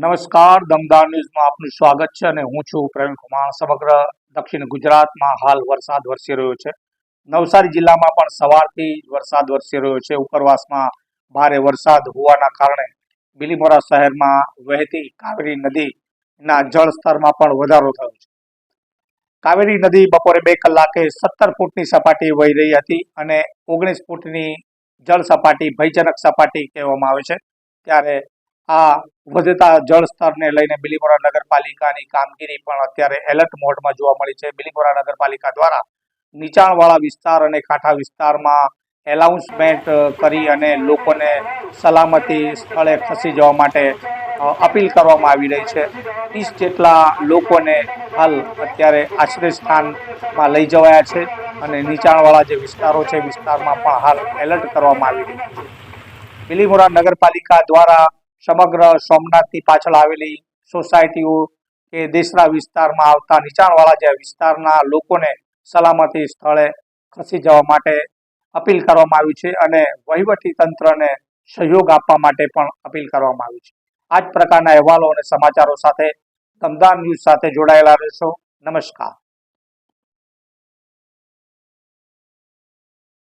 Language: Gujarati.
નમસ્કાર, દમદાર ન્યૂઝમાં આપનું સ્વાગત છે અને હું છું પ્રવીણ કુમાર. સમગ્ર દક્ષિણ ગુજરાતમાં હાલ વરસાદ વરસી રહ્યો છે. નવસારી જિલ્લામાં પણ સવારથી વરસાદ વરસી રહ્યો છે. ઉપરવાસમાં ભારે વરસાદ હોવાના કારણે બિલીમોરા શહેરમાં વહેતી કાવેરી નદીના જળસ્તરમાં પણ વધારો થયો છે. કાવેરી નદી બપોરે બે કલાકે સત્તર ફૂટની સપાટી વહી રહી હતી અને ઓગણીસ ફૂટની જળ સપાટી ભયજનક સપાટી કહેવામાં આવે છે. ત્યારે આ વધતા જળ સ્તરને લઈને બિલીમોરા નગરપાલિકાની કામગીરી પણ અત્યારે એલર્ટ મોડમાં જોવા મળી છે. બિલીમોરા નગરપાલિકા દ્વારા નીચાણવાળા વિસ્તાર અને કાંઠા વિસ્તારમાં એલાઉન્સમેન્ટ કરી અને લોકોને સલામતી સ્થળે ખસી જવા માટે અપીલ કરવામાં આવી રહી છે. ત્રીસ જેટલા લોકોને હાલ અત્યારે આશ્રય સ્થાનમાં લઈ જવાયા છે અને નીચાણવાળા જે વિસ્તારો છે, વિસ્તારમાં પણ હાલ એલર્ટ કરવામાં આવી રહ્યું છે. બિલીમોરા નગરપાલિકા દ્વારા સમગ્ર સોમનાથની પાછળ આવેલી સોસાયટીઓ કે દેશના વિસ્તારમાં આવતા નીચાણવાળા જે વિસ્તારના લોકોને સલામતી સ્થળે ખસી જવા માટે અપીલ કરવામાં આવી છે અને વહીવટી તંત્રને સહયોગ આપવા માટે પણ અપીલ કરવામાં આવી છે. આ જ પ્રકારના અહેવાલો અને સમાચારો સાથે દમદાર ન્યૂઝ સાથે જોડાયેલા રહેશો. નમસ્કાર.